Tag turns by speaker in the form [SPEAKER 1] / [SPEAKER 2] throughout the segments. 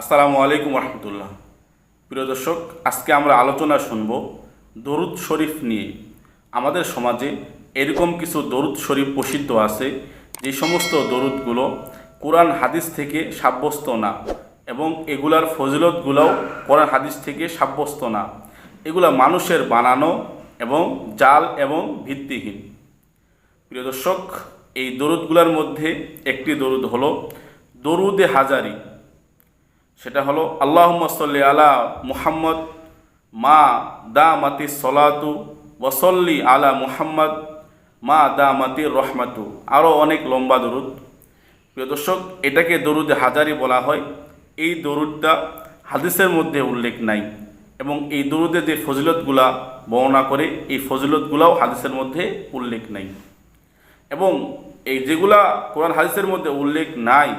[SPEAKER 1] আসসালামু আলাইকুম রহমতুল্লাহ প্রিয় দর্শক, আজকে আমরা আলোচনা শুনব দরুদ শরীফ নিয়ে। আমাদের সমাজে এরকম কিছু দরুদ শরীফ প্রসিদ্ধ আছে, যে সমস্ত দরুদগুলো কোরআন হাদিস থেকে সাব্যস্ত না এবং এগুলার ফজিলতগুলোও কোরআন হাদিস থেকে সাব্যস্ত না। এগুলা মানুষের বানানো এবং জাল এবং ভিত্তিহীন। প্রিয় দর্শক, এই দরুদগুলোর মধ্যে একটি দরুদ হলো দরুদে হাজারি। সেটা হলো আল্লাহ সাল্লি আলা মুহাম্মদ মা দা মাতি সলাতু ওসল্লি আলা মুহাম্মদ মা দা মাতি রহমাতু। আরও অনেক লম্বা দরুদ। প্রিয় দর্শক, এটাকে দরুদে হাজারি বলা হয়। এই দরুদটা হাদিসের মধ্যে উল্লেখ নাই এবং এই দরুদে যে ফজিলতগুলা বর্ণনা করে, এই ফজিলতগুলাও হাদিসের মধ্যে উল্লেখ নাই। এবং এই যেগুলা কোরআন হাদিসের মধ্যে উল্লেখ নাই,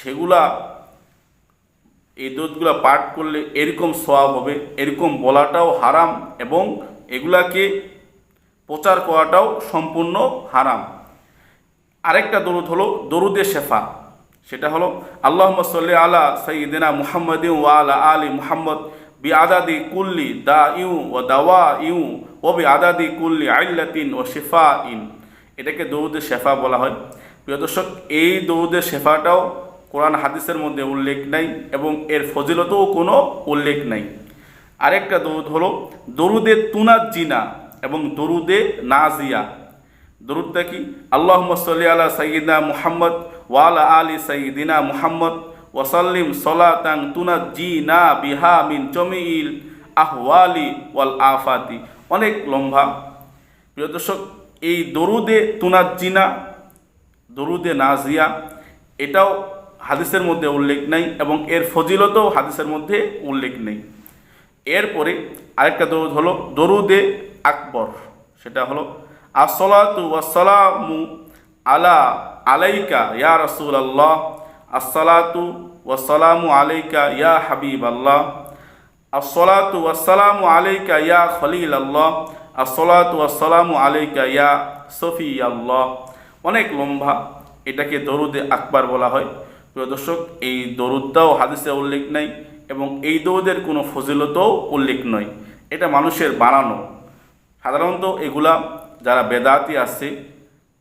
[SPEAKER 1] সেগুলা এই দুধগুলো পাঠ করলে এরকম সোয়াব হবে, এরকম বলাটাও হারাম এবং এগুলাকে প্রচার করাটাও সম্পূর্ণ হারাম। আরেকটা দরুদ হলো দরুদে শেফা। সেটা হলো আল্লাহ সাল্লি আলা সঈদিনা মুহাম্মদ ওয়া আলা আলী মুহাম্মদ বি আদাদি কুল্লি দা ইউ ও দাওয়া ইউ ও বি আদাদি কুল্লি আইল্লাতিন ও শেফা ইন এটাকে দরুদে শেফা বলা হয়। প্রিয় দর্শক, এই দরুদে শেফাটাও কোরআন হাদিসের মধ্যে উল্লেখ নাই এবং এর ফজিলতেও কোনো উল্লেখ নাই। আরেকটা দরুদ হলো, দরুদে তুনাত জিনা এবং দরুদে নাজিয়া। দরুদটা কি? আল্লাহ সাল্লি আলা সঈদা মুহাম্মদ ওয়ালা আলী সঈদিনা মুহাম্মদ ওয়াসাল্লিম সলাতাং তুনাত জি না বিহা মিন জমিল আহওয়ালি ওয়াল আফাতি। অনেক লম্বা। প্রিয় দর্শক, এই দরুদে তুনাত জিনা, দরুদে নাজিয়া, এটাও হাদিসের মধ্যে উল্লেখ নাই এবং এর ফজিলতও হাদিসের মধ্যে উল্লেখ নেই। এরপরে আরেকটা দরুদ হলো দরুদে আকবর। সেটা হলো আসলাতু ওয়াসালামু আলা আলাইকা ইয়া রসুল আল্লাহ আসসালাতু ওয়াসালামু আলাইকা ইয়া হাবিব আল্লাহ আসসালাতু ওয়াসালামু আলাইকা ইয়া খলিল আল্লাহ আসসালাতু ওয়াসালামু আলাইকা ইয়া সফি আল্লাহ অনেক লম্বা এটাকে দরুদে আকবর বলা হয়। প্রিয় দর্শক, এই দরুদটাও হাদিসে উল্লেখ নাই এবং এই দরুদের কোনো ফজিলতও উল্লেখ নয়। এটা মানুষের বানানো। সাধারণত এগুলা যারা বেদাতি আছে,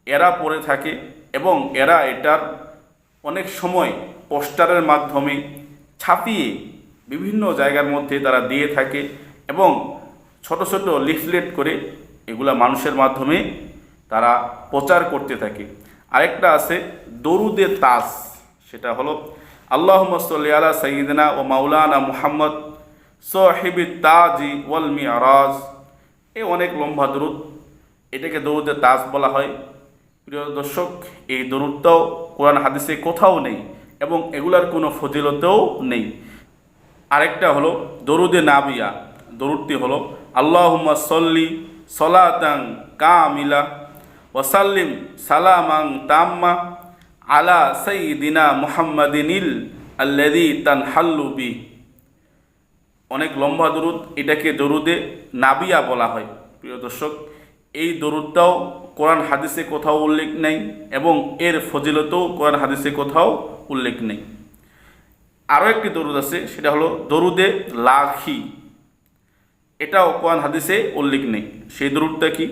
[SPEAKER 1] এরা পড়ে থাকে এবং এরা এটার অনেক সময় পোস্টারের মাধ্যমে ছাপিয়ে বিভিন্ন জায়গার মধ্যে তারা দিয়ে থাকে এবং ছোট ছোট লিফলেট করে এগুলা মানুষের মাধ্যমে তারা প্রচার করতে থাকে। আরেকটা আছে দরুদে তাস। সেটা হলো আল্লাহ সাল্লি আলা সঈদিনা ও মাওলানা মুহাম্মদ সোহেবি তাজি ওয়াল মিয়ারাজ এ অনেক লম্বা দরুদ। এটাকে দরুদে তাজ বলা হয়। প্রিয় দর্শক, এই দরুদটাও কোরআন হাদিসে কোথাও নেই এবং এগুলার কোনো ফজিলতেও নেই। আরেকটা হলো, দরুদে নাবিয়া। দরুদটি হলো, আল্লাহুম্মা সল্লি সলাতাং কামিলা ওয়াসাল্লিম সালামাং তাম্মা। আলা সঈদিনা মুহাম্মাদিনিল আল্লাদি তান হাল্লুবি অনেক লম্বা দরুদ, এটাকে দরুদে নাবিয়া বলা হয়। প্রিয় দর্শক, এই দরুদটাও কোরআন হাদিসে কোথাও উল্লেখ নেই এবং এর ফজিলতেও কোরআন হাদিসে কোথাও উল্লেখ নেই। আরও একটি দরুদ আছে, সেটা হলো দরুদে লাখি। এটাও কোরআন হাদিসে উল্লেখ নেই। সেই দরুদটা কি?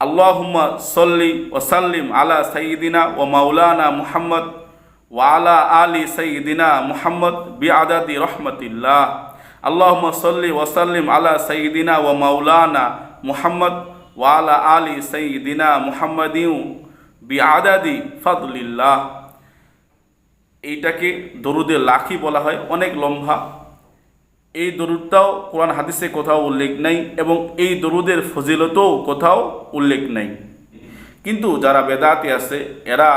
[SPEAKER 1] আল্লাহুম্মা সল্লি ওসাল্লিম আলা সঈদিনা ও মাওলানা মুহাম্মদ ওয়ালা আলী সঈদিনা মুহাম্মদ বি আদাদি রহমতিল্লাহ। আল্লাহুম্মা সল্লি ওসাল্লিম আলা সঈদিনা ও মাওলানা মুহাম্মদ ওয়ালা আলী সঈদিনা মুহাম্মদিউ বি আদাদি ফদলিল্লাহ। এইটাকে দরুদে লাখি বলা হয়, অনেক লম্বা। এই দরুদটাও কোরআন হাদিসে কোথাও উল্লেখ নাই এবং এই দরুদের ফজিলতও কোথাও উল্লেখ নাই। কিন্তু যারা বেদাতে আছে, এরা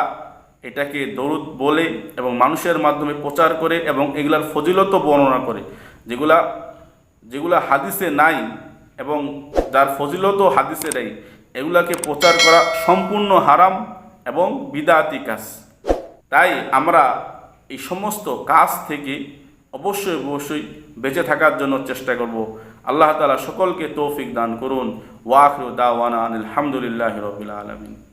[SPEAKER 1] এটাকে দরুদ বলে এবং মানুষের মাধ্যমে প্রচার করে এবং এগুলার ফজিলত বর্ণনা করে। যেগুলা যেগুলা হাদিসে নাই এবং যার ফজিলত হাদিসে নেই, এগুলাকে প্রচার করা সম্পূর্ণ হারাম এবং বিদাতি কাজ। তাই আমরা এই সমস্ত কাজ থেকে অবশ্যই অবশ্যই বেঁচে থাকার জন্য চেষ্টা করব। আল্লাহ তালা সকলকে তৌফিক দান করুন। ওয়াকরু দাওয়ানা আনিল হামদুলিল্লাহ রবিল আলমিন।